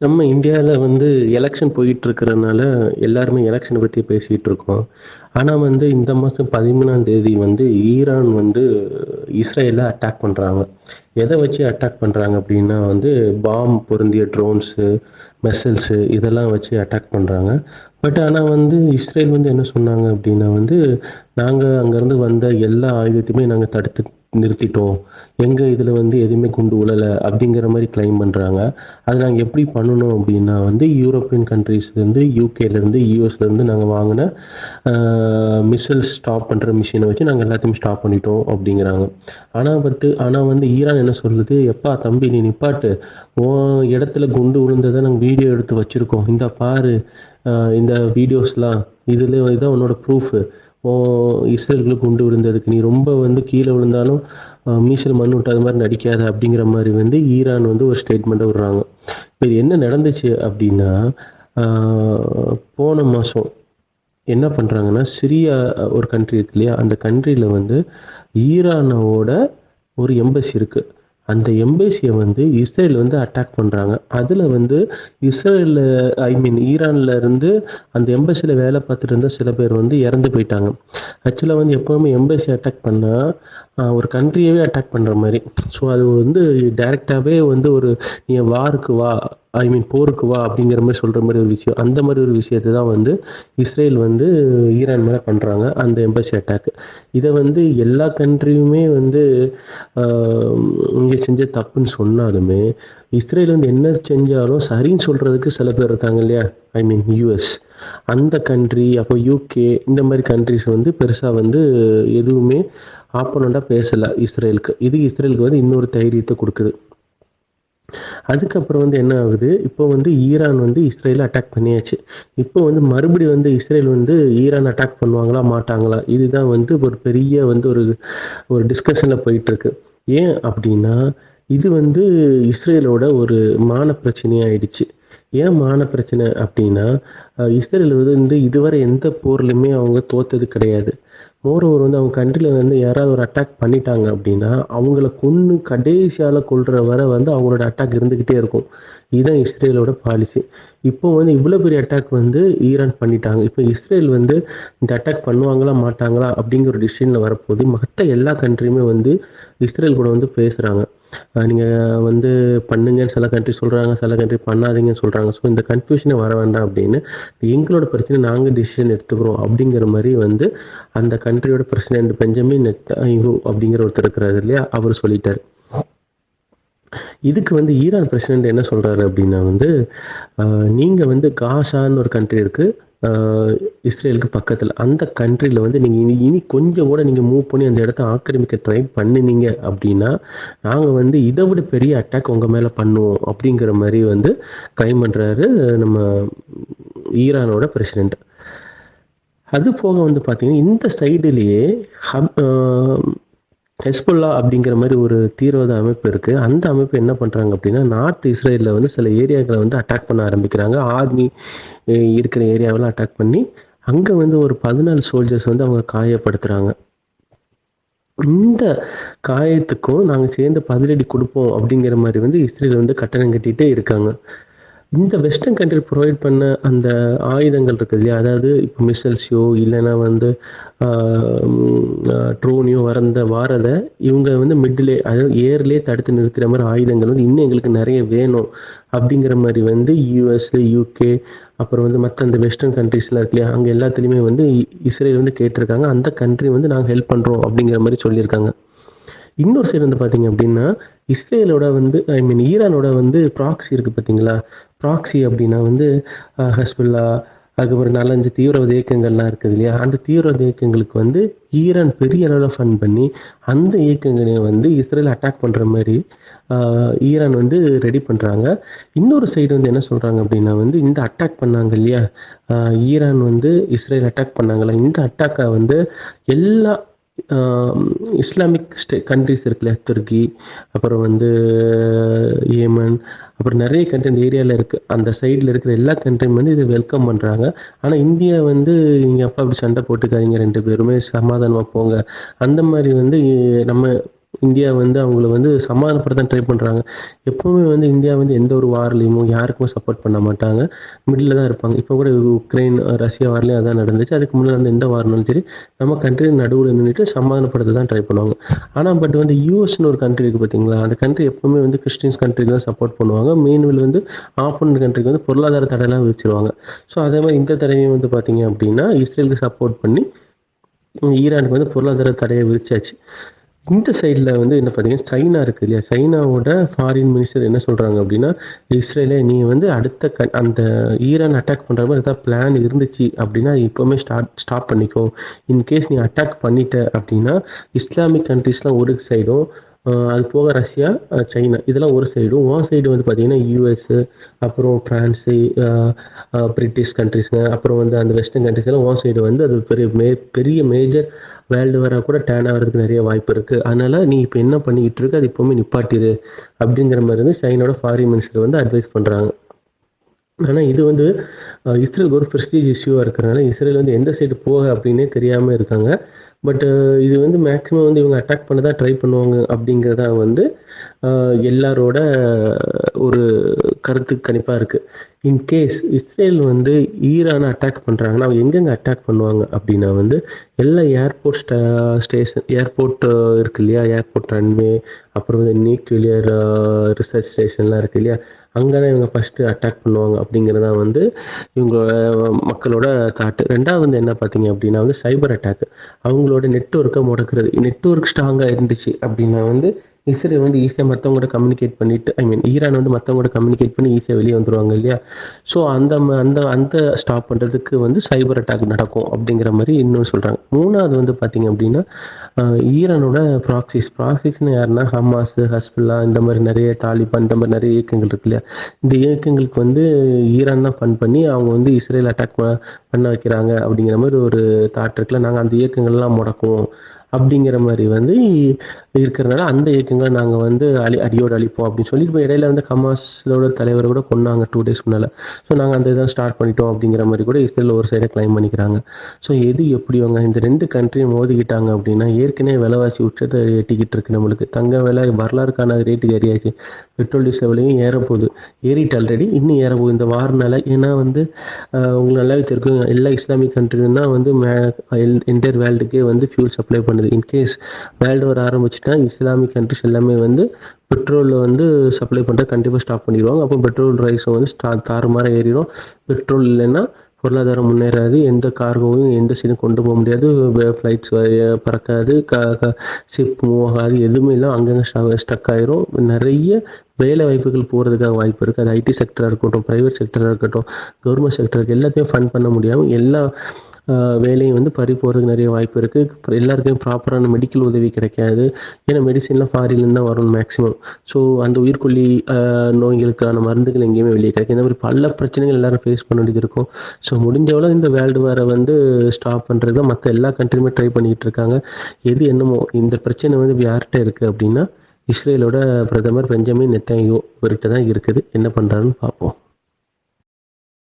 நம்ம இந்தியாவில் வந்து எலெக்ஷன் போயிட்டு இருக்கிறதுனால எல்லாருமே எலெக்ஷனை பற்றி பேசிகிட்டு இருக்கோம். ஆனால் வந்து இந்த மாதம் பதிமூணாம் தேதி வந்து ஈரான் வந்து இஸ்ரேலை அட்டாக் பண்ணுறாங்க எதை வச்சு அட்டாக் பண்ணுறாங்க அப்படின்னா வந்து பாம் பொருந்திய ட்ரோன்ஸு மெசல்ஸு இதெல்லாம் வச்சு அட்டாக் பண்ணுறாங்க பட் ஆனால் வந்து இஸ்ரேல் வந்து என்ன சொன்னாங்க அப்படின்னா வந்து நாங்கள் அங்கேருந்து வந்த எல்லா ஆயுதத்தையுமே நாங்கள் தடுத்து நிறுத்திட்டோம். எங்கள் இதில் வந்து எதுவுமே குண்டு உழலை அப்படிங்கிற மாதிரி கிளைம் பண்ணுறாங்க அது நாங்கள் எப்படி பண்ணணும் அப்படின்னா வந்து யூரோப்பியன் கண்ட்ரீஸ்லேருந்து யூகேலேருந்து யூஎஸ்லேருந்து நாங்கள் வாங்கின மிசைல் ஸ்டாப் பண்ணுற மிஷினை வச்சு நாங்கள் எல்லாத்தையும் ஸ்டாப் பண்ணிட்டோம் அப்படிங்கிறாங்க. ஆனால் பட்டு ஆனால் வந்து ஈரான் என்ன சொல்லுது? எப்பா தம்பி நீ நிப்பாட்டு. ஓ இடத்துல குண்டு விழுந்ததை நாங்கள் வீடியோ எடுத்து வச்சுருக்கோம். இந்த பாரு இந்த வீடியோஸ்லாம் இதில் இதான் உன்னோட ப்ரூஃபு ஓ இஸ்ரேலுக்குள்ள குண்டு விழுந்ததுக்கு. நீ ரொம்ப வந்து கீழே விழுந்தாலும் மீசல் மண் விட்டாத மாதிரி நடிக்காத அப்படிங்கிற மாதிரி வந்து ஈரான் வந்து ஒரு ஸ்டேட்மெண்ட்டை விடுறாங்க. இப்போ இது என்ன நடந்துச்சு அப்படின்னா ஆஹ் போன மாதம் என்ன பண்ணுறாங்கன்னா சிரியா ஒரு கண்ட்ரி இருக்கு இல்லையா? அந்த கண்ட்ரியில் வந்து ஈரானோட ஒரு எம்பசி இருக்குது அந்த எம்பசியை வந்து இஸ்ரேல் வந்து அட்டாக் பண்ணுறாங்க அதில் வந்து இஸ்ரேலில் ஐ மீன் ஈரான்ல இருந்து அந்த எம்பசியில் வேலை பார்த்துட்டு இருந்த சில பேர் வந்து இறந்து போயிட்டாங்க. ஆக்சுவலாக வந்து எப்போவுமே எம்பசி அட்டாக் பண்ணால் ஒரு கண்ட்ரியவே அட்டாக் பண்ணுற மாதிரி. ஸோ அது வந்து டைரெக்டாகவே வந்து ஒரு நீ வாருக்கு வா ஐ மீன் போருக்கு வா அப்படிங்கிற மாதிரி சொல்கிற மாதிரி ஒரு விஷயம். அந்த மாதிரி ஒரு விஷயத்தை தான் வந்து இஸ்ரேல் வந்து ஈரான் மேலே பண்ணுறாங்க அந்த எம்பசி அட்டாக் இதை வந்து எல்லா கண்ட்ரியுமே வந்து இங்கே செஞ்ச தப்புன்னு சொன்னாலுமே இஸ்ரேல் வந்து என்ன செஞ்சாலும் சரின்னு சொல்கிறதுக்கு சில பேர் இருக்காங்க இல்லையா? ஐ மீன் யூஎஸ் அந்த கண்ட்ரி அப்போ யூகே இந்த மாதிரி கண்ட்ரிஸ் வந்து பெருசாக வந்து எதுவுமே ஆப்போனண்ட்டாக பேசலை இஸ்ரேலுக்கு. இது இஸ்ரேலுக்கு வந்து இன்னொரு தைரியத்தை கொடுக்குது. அதுக்கப்புறம் வந்து என்ன ஆகுது? இப்போ வந்து ஈரான் வந்து இஸ்ரேல அட்டாக் பண்ணியாச்சு. இப்போ வந்து மறுபடியும் வந்து இஸ்ரேல் வந்து ஈரான் அட்டாக் பண்ணுவாங்களா மாட்டாங்களா? இதுதான் வந்து ஒரு பெரிய வந்து ஒரு ஒரு டிஸ்கஷனில் போயிட்டுருக்கு. ஏன் அப்படின்னா இது வந்து இஸ்ரேலோட ஒரு மான பிரச்சனையாயிடுச்சு. ஏன் மான பிரச்சனை அப்படின்னா இஸ்ரேல் வந்து இதுவரை எந்த போர்லையுமே அவங்க தோத்தது கிடையாது. மோரோவர் வந்து அவங்க கண்ட்ரியில் வந்து யாராவது ஒரு அட்டாக் பண்ணிட்டாங்க அப்படின்னா அவங்கள கொன்று கடைசியால் கொள்கிற வரை வந்து அவங்களோட அட்டாக் இருந்துக்கிட்டே இருக்கும். இதுதான் இஸ்ரேலோட பாலிசி இப்போ வந்து இவ்வளோ பெரிய அட்டாக் வந்து ஈரான் பண்ணிட்டாங்க. இப்போ இஸ்ரேல் வந்து இந்த அட்டாக் பண்ணுவாங்களா மாட்டாங்களா அப்படிங்கிற ஒரு டிசிஷனில் வரப்போது மற்ற எல்லா கண்ட்ரியுமே வந்து இஸ்ரேல் கூட வந்து பேசுகிறாங்க நீங்கள் வந்து பண்ணுங்கன்னு சில கண்ட்ரி சொல்கிறாங்க சில கண்ட்ரி பண்ணாதீங்கன்னு சொல்கிறாங்க ஸோ இந்த கன்ஃபியூஷனை வர வேண்டாம் அப்படின்னு எங்களோட பிரச்சனை நாங்கள் டிசிஷன் எடுத்துக்கிறோம் அப்படிங்கிற மாதிரி வந்து அந்த கண்ட்ரியோட பிரசிடென்ட் பெஞ்சமின் நெத்தானியாஹு அப்படிங்கிற ஒருத்தர் இருக்கிறாரு இல்லையா? அவர் சொல்லிட்டார். இதுக்கு வந்து ஈரான் பிரசிடென்ட் என்ன சொல்கிறாரு அப்படின்னா வந்து நீங்கள் வந்து காசான்னு ஒரு கண்ட்ரி இருக்குது இஸ்ரேலுக்கு பக்கத்தில். அந்த கண்ட்ரியில் வந்து நீங்கள் இனி இனி கொஞ்சம் கூட நீங்கள் மூவ் பண்ணி அந்த இடத்த ஆக்கிரமிக்க ட்ரை பண்ணினீங்க அப்படின்னா நாங்கள் வந்து இதை விட பெரிய அட்டாக் உங்கள் மேலே பண்ணுவோம் அப்படிங்கிற மாதிரி வந்து கிளைம் பண்ணுறாரு நம்ம ஈரானோட பிரசிடென்ட் அது போக வந்து பார்த்தீங்கன்னா இந்த சைடுலேயே ஹப் ஹெஸ்புல்லா அப்படிங்கிற மாதிரி ஒரு தீவிரவாத அமைப்பு இருக்குது அந்த அமைப்பு என்ன பண்ணுறாங்க அப்படின்னா நார்த் இஸ்ரேலில் வந்து சில ஏரியாக்களை வந்து அட்டாக் பண்ண ஆரம்பிக்கிறாங்க. ஆர்மி இருக்கிற ஏரியாவெல்லாம் அட்டாக் பண்ணி அங்கே வந்து ஒரு பதினாலு சோல்ஜர்ஸ் வந்து அவங்க காயப்படுத்துகிறாங்க இந்த காயத்துக்கும் நாங்கள் சேர்ந்து பதிலடி கொடுப்போம் அப்படிங்கிற மாதிரி வந்து இஸ்ரேல் வந்து கட்டணம் கட்டிகிட்டே இருக்காங்க. இந்த வெஸ்டர்ன் கண்ட்ரி ப்ரொவைட் பண்ண அந்த ஆயுதங்கள் இருக்குது இல்லையா? அதாவது இப்போ மிசைல்ஸையோ இல்லைன்னா வந்து ட்ரோனையோ வரந்த வாரதை இவங்க வந்து மிடிலே அதாவது ஏர்லேயே தடுத்து நிறுத்துகிற மாதிரி ஆயுதங்கள் வந்து இன்னும் எங்களுக்கு நிறைய வேணும் அப்படிங்கிற மாதிரி வந்து யூஎஸ் யூகே அப்புறம் வந்து மற்ற அந்த வெஸ்டர்ன் கண்ட்ரிஸ்லாம் இருக்கு இல்லையா? அங்கே எல்லாத்துலேயுமே வந்து இஸ்ரேல் வந்து கேட்டிருக்காங்க. அந்த கண்ட்ரி வந்து நாங்கள் ஹெல்ப் பண்ணுறோம் அப்படிங்கிற மாதிரி சொல்லியிருக்காங்க. இன்னொரு சைடு வந்து பார்த்தீங்க அப்படின்னா இஸ்ரேலோட வந்து ஐ மீன் ஈரானோட வந்து ப்ராக்ஸி இருக்குது பார்த்தீங்களா ப்ராக்சி அப்படின்னா வந்து ஹஸ்புல்லா அதுக்கப்புறம் நாலஞ்சு தீவிரவாத இயக்கங்கள்லாம் இருக்குது இல்லையா? அந்த தீவிரவாத இயக்கங்களுக்கு வந்து ஈரான் பெரிய அளவில் ஃபண்ட் பண்ணி அந்த இயக்கங்களை வந்து இஸ்ரேல் அட்டாக் பண்ணுற மாதிரி ஈரான் வந்து ரெடி பண்ணுறாங்க இன்னொரு சைடு வந்து என்ன சொல்கிறாங்க அப்படின்னா வந்து இந்த அட்டாக் பண்ணாங்க இல்லையா? ஈரான் வந்து இஸ்ரேல் அட்டாக் பண்ணாங்களா? இந்த அட்டாக்கை வந்து எல்லா இஸ்லாமிக் ஸ்டே கண்ட்ரிஸ் இருக்குல்ல துருக்கி அப்புறம் வந்து ஏமன் அப்புறம் நிறைய கண்ட்ரி இந்த ஏரியாவில் இருக்குது அந்த சைடில் இருக்கிற எல்லா கண்ட்ரியும் வந்து இதை வெல்கம் பண்ணுறாங்க ஆனால் இந்தியா வந்து நீங்கள் அப்பா அப்படி சண்டை போட்டுக்காதீங்க ரெண்டு பேருமே சமாதானமாக போங்க. அந்த மாதிரி வந்து நம்ம இந்தியா வந்து அவங்கள வந்து சமாதானப்படுத்த ட்ரை பண்ணுறாங்க எப்போவுமே வந்து இந்தியா வந்து எந்த ஒரு வார்லேயுமோ யாருக்குமே சப்போர்ட் பண்ண மாட்டாங்க. மிடில் தான் இருப்பாங்க. இப்போ கூட உக்ரைன் ரஷ்யா வார்லேயும் அதான் நடந்துச்சு. அதுக்கு முன்னாடி வந்து எந்த வார்னாலும் சரி நம்ம கண்ட்ரி நடுவில் நின்றுட்டு சமாதானப்படுத்த தான் ட்ரை பண்ணுவாங்க. ஆனால் பட் வந்து யூஎஸ்னு ஒரு கண்ட்ரி இருக்குது பார்த்தீங்களா அந்த கண்ட்ரி எப்போவுமே வந்து கிறிஸ்டின்ஸ் கண்ட்ரிக்கு தான் சப்போர்ட் பண்ணுவாங்க. மெயின்வில் வந்து ஆப்போனண்ட் கண்ட்ரிக்கு வந்து பொருளாதார தடையெல்லாம் வச்சிருவாங்க ஸோ அதே மாதிரி இந்த தடவையும் வந்து பார்த்தீங்க அப்படின்னா இஸ்ரேலுக்கு சப்போர்ட் பண்ணி ஈரானுக்கு வந்து பொருளாதார தடையை விரிச்சாச்சு இந்த சைடில் வந்து என்ன பார்த்தீங்கன்னா சைனா இருக்குது இல்லையா? சைனாவோட ஃபாரின் மினிஸ்டர் என்ன சொல்கிறாங்க அப்படின்னா இஸ்ரேலே நீ வந்து அடுத்த க அந்த ஈரான் அட்டாக் பண்ணுற மாதிரி ஏதாவது பிளான் இருந்துச்சு அப்படின்னா இப்போவுமே ஸ்டார்ட் ஸ்டாப் பண்ணிக்கோ. இன்கேஸ் நீ அட்டாக் பண்ணிட்ட அப்படின்னா இஸ்லாமிக் கண்ட்ரிஸ்லாம் ஒரு சைடும் அது போக ரஷ்யா சைனா இதெல்லாம் ஒரு சைடும் உன் சைடு வந்து பார்த்தீங்கன்னா யூஎஸ்ஸு அப்புறம் ஃப்ரான்ஸு பிரிட்டிஷ் கண்ட்ரிஸுங்க அப்புறம் வந்து அந்த வெஸ்டர்ன் கண்ட்ரிஸ் எல்லாம் உன் சைடு வந்து அது பெரிய மே பெரிய மேஜர் வேர்ல்டு வர கூட டேன் ஆகிறதுக்கு நிறைய வாய்ப்பு இருக்குது அதனால் நீ இப்போ என்ன பண்ணிக்கிட்டு இருக்க அது இப்போவுமே நிப்பாட்டிடு அப்படிங்கிற மாதிரி வந்து சைனோட ஃபாரின் மினிஸ்டர் வந்து அட்வைஸ் பண்ணுறாங்க ஆனால் இது வந்து இஸ்ரேலுக்கு ஒரு ப்ரெஸ்டீஜ் இஷ்யூவாக இருக்கிறனால இஸ்ரேல் வந்து எந்த சைடு போக அப்படின்னே தெரியாமல் இருக்காங்க. பட் இது வந்து மேக்ஸிமம் வந்து இவங்க அட்டாக் பண்ண தான் ட்ரை பண்ணுவாங்க அப்படிங்கிறதா வந்து எல்லாரோட ஒரு கருத்து கணிப்பாக இருக்குது இன்கேஸ் இஸ்ரேல் வந்து ஈரானை அட்டாக் பண்ணுறாங்கன்னா அவங்க எங்கெங்கே அட்டாக் பண்ணுவாங்க அப்படின்னா வந்து எல்லா ஏர்போர்ட் ஸ்டேஷன் ஏர்போர்ட் இருக்கு இல்லையா? ஏர்போர்ட் ரன்வே அப்புறம் வந்து நியூக்ளியர் ரிசர்ச் ஸ்டேஷன்லாம் இருக்கு இல்லையா? அங்கே தான் இவங்க ஃபஸ்ட்டு அட்டாக் பண்ணுவாங்க அப்படிங்கிறதா வந்து இவங்க மக்களோட தாட்டு ரெண்டாவது வந்து என்ன பார்த்தீங்க அப்படின்னா வந்து சைபர் அட்டாக் அவங்களோட நெட்ஒர்க்கை முடக்கிறது. நெட்ஒர்க் ஸ்ட்ராங்காக இருந்துச்சு அப்படின்னா வந்து இஸ்ரேல் வந்து ஈஸியாக மற்றவங்களோட கம்யூனிகேட் பண்ணிட்டு ஐ மீன் ஈரான் வந்து மற்றவங்களோட கம்யூனிகேட் பண்ணி ஈஸியாக வெளியே வந்துருவாங்க இல்லையா? ஸோ அந்த அந்த அந்த ஸ்டாப் பண்ணுறதுக்கு வந்து சைபர் அட்டாக் நடக்கும் அப்படிங்கிற மாதிரி இன்னும் சொல்கிறாங்க மூணாவது வந்து பார்த்தீங்க அப்படின்னா ஈரானோட ப்ராக்சிஸ் ப்ராக்சிஸ்னு யாருன்னா ஹமாஸ் ஹஸ்புல்லா இந்த மாதிரி நிறைய தாலிபான் இந்த மாதிரி நிறைய இயக்கங்கள் இருக்கு இல்லையா? இந்த இயக்கங்களுக்கு வந்து ஈரான் தான் ஃபன் பண்ணி அவங்க வந்து இஸ்ரேல் அட்டாக் பண்ண வைக்கிறாங்க அப்படிங்கிற மாதிரி ஒரு தாட் இருக்குல்ல. நாங்கள் அந்த இயக்கங்கள்லாம் முடக்குவோம். அப்படிங்கிற மாதிரி வந்து இருக்கிறதுனால அந்த இயக்கங்களை நாங்கள் வந்து அழி அடியோடு அழிப்போம் அப்படின்னு சொல்லி இப்போ இடையில வந்து இஸ்ரேலோட தலைவரை கூட கொன்னாங்க டூ டேஸ் முன்னால். ஸோ நாங்கள் அந்த இதை ஸ்டார்ட் பண்ணிட்டோம் அப்படிங்கிற மாதிரி கூட இஸ்ரேல் ஒரு சைடை கிளைம் பண்ணிக்கிறாங்க. ஸோ எது எப்படி அவங்க இந்த ரெண்டு கண்ட்ரியும் மோதிக்கிட்டாங்க அப்படின்னா ஏற்கனவே விலைவாசி உச்சத்தை எட்டிக்கிட்டு இருக்கு நம்மளுக்கு. தங்க விலை வரலாறுக்கான ரேட்டுக்கு ஏறியாச்சு. பெட்ரோல் டீசல் விலையும் ஏறப்போகுது. ஏறிட்டு ஆல்ரெடி இன்னும் ஏறப்போகுது. இந்த வாரனால ஏன்னா வந்து உங்களுக்கு நல்லாவே தெரியும் எல்லா இஸ்லாமிக் கண்ட்ரின்னா வந்து மே என்டையர் வேர்ல்டுக்கே வந்து ஃபியூல் சப்ளை பண்ணுது. இன்கேஸ் வேர்ல்டு வர ஆரம்பிச்சுட்டா இஸ்லாமிக் கண்ட்ரிஸ் எல்லாமே வந்து பெட்ரோலில் வந்து சப்ளை பண்ணுறது கண்டிப்பாக ஸ்டாப் பண்ணிடுவாங்க. அப்போ பெட்ரோல் ரைஸும் வந்து ஸ்டா தாறுமாற ஏறிடும். பெட்ரோல் இல்லைன்னா பொருளாதாரம் முன்னேறாது. எந்த கார்கோவும் எந்த சைடும் கொண்டு போக முடியாது. ஃப்ளைட்ஸ் பறக்காது. க ஷிப் மூவ் ஆகாது. எதுவுமே இல்லை. அங்கங்கே ஸ்டக் ஆயிரும். நிறைய வேலை வாய்ப்புகள் போகிறதுக்காக வாய்ப்பு இருக்குது அது ஐடி செக்டராக இருக்கட்டும் ப்ரைவேட் செக்டராக இருக்கட்டும் கவர்மெண்ட் செக்டருக்கு எல்லாத்தையும் ஃபண்ட் பண்ண முடியாமல் எல்லா வேலையும் வந்து பறி போகிறதுக்கு நிறைய வாய்ப்பு இருக்குது எல்லாருக்கும் ப்ராப்பரான மெடிக்கல் உதவி கிடைக்காது. ஏன்னா மெடிசின்லாம் ஃபாரின்லேருந்து தான் வரும் மேக்ஸிமம் ஸோ அந்த உயிர்கொல்லி நோய்களுக்கான மருந்துகள் எங்கேயுமே வெளியே கிடைக்கும் இந்த மாதிரி பல பிரச்சனைகள் எல்லாரும் ஃபேஸ் பண்ண வேண்டியது இருக்கும். ஸோ முடிஞ்ச அளவு இந்த வேர்ல்டு வாரை வந்து ஸ்டாப் பண்ணுறது தான் மற்ற எல்லா கண்ட்ரியுமே ட்ரை பண்ணிக்கிட்டு இருக்காங்க. எது என்னமோ இந்த பிரச்சனை வந்து யார்கிட்ட இருக்குது அப்படின்னா இஸ்ரேலோட பிரதமர் பெஞ்சமின் நெத்தாயோ இவர்கிட்ட தான் இருக்குது. என்ன பண்ணுறாருன்னு பார்ப்போம்.